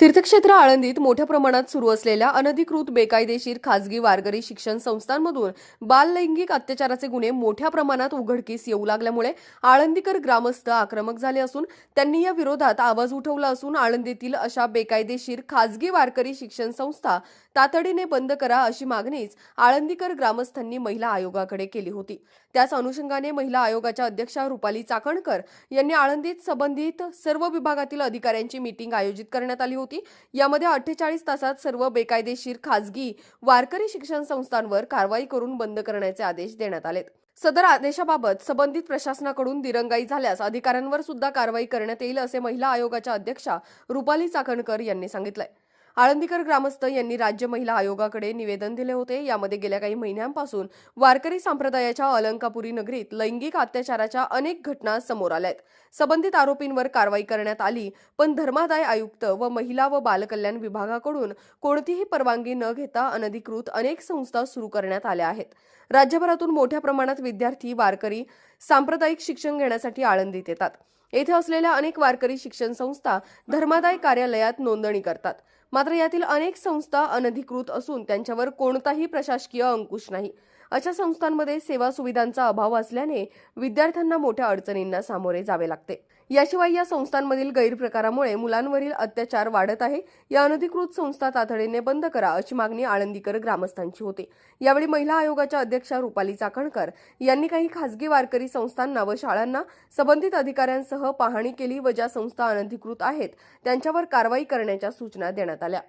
तीर्थक्षेत्र आळंदीत मोठ्या प्रमाणात सुरू असलेल्या अनधिकृत बेकायदेशीर खासगी वारकरी शिक्षण संस्थांमधून बाल लैंगिक अत्याचाराचे गुन्हे मोठ्या प्रमाणात उघडकीस येऊ लागल्यामुळे आळंदीकर ग्रामस्थ आक्रमक झाले असून त्यांनी या विरोधात आवाज उठवला असून आळंदीतील अशा बेकायदेशीर खासगी वारकरी शिक्षण संस्था तातडीने बंद करा अशी मागणीच आळंदीकर ग्रामस्थांनी महिला आयोगाकडे केली होती. त्याच अनुषंगाने महिला आयोगाच्या अध्यक्षा रुपाली चाकणकर यांनी आळंदीत संबंधित सर्व विभागातील अधिकाऱ्यांची मीटिंग आयोजित करण्यात आली होती. यामध्ये अठ्ठेचाळीस तासात सर्व बेकायदेशीर खासगी वारकरी शिक्षण संस्थांवर कारवाई करून बंद करण्याचे आदेश देण्यात आलेत. सदर आदेशाबाबत संबंधित प्रशासनाकडून दिरंगाई झाल्यास अधिकाऱ्यांवर सुद्धा कारवाई करण्यात येईल असे महिला आयोगाच्या अध्यक्षा रुपाली चाकणकर यांनी सांगितलंय. आळंदीकर ग्रामस्थ यांनी राज्य महिला आयोगाकडे निवेदन दिले होते. यामध्ये गेल्या काही महिन्यांपासून वारकरी संप्रदायाच्या अलंकापुरी नगरीत लैंगिक अत्याचाराच्या अनेक घटना समोर आल्या आहेत संबंधित आरोपींवर कारवाई करण्यात आली पण धर्मादाय आयुक्त व महिला व बालकल्याण विभागाकडून कोणतीही परवानगी न घेता अनधिकृत अनेक संस्था सुरू करण्यात आल्या आहेत. राज्यभरातून मोठ्या प्रमाणात विद्यार्थी वारकरी सांप्रदायिक शिक्षण घेण्यासाठी आळंदीत येतात. येथे असलेल्या अनेक वारकरी शिक्षण संस्था धर्मादाय कार्यालयात नोंदणी करतात. मात्र यातील अनेक संस्था अनधिकृत असून त्यांच्यावर कोणताही प्रशासकीय अंकुश नाही. अशा संस्थांमध्ये सेवा सुविधांचा अभाव असल्याने विद्यार्थ्यांना मोठ्या अडचणींना सामोरे जावे लागते. याशिवाय या संस्थांमधील गैरप्रकारामुळे मुलांवरील अत्याचार वाढत आहे. या अनधिकृत संस्था तातडीने बंद करा अशी मागणी आळंदीकर ग्रामस्थांची होती. यावेळी महिला आयोगाच्या अध्यक्षा रुपाली चाकणकर यांनी काही खासगी वारकरी संस्थांना व शाळांना संबंधित अधिकाऱ्यांसह पाहणी केली व ज्या संस्था अनधिकृत आहेत त्यांच्यावर कारवाई करण्याच्या सूचना देण्यात आल्या.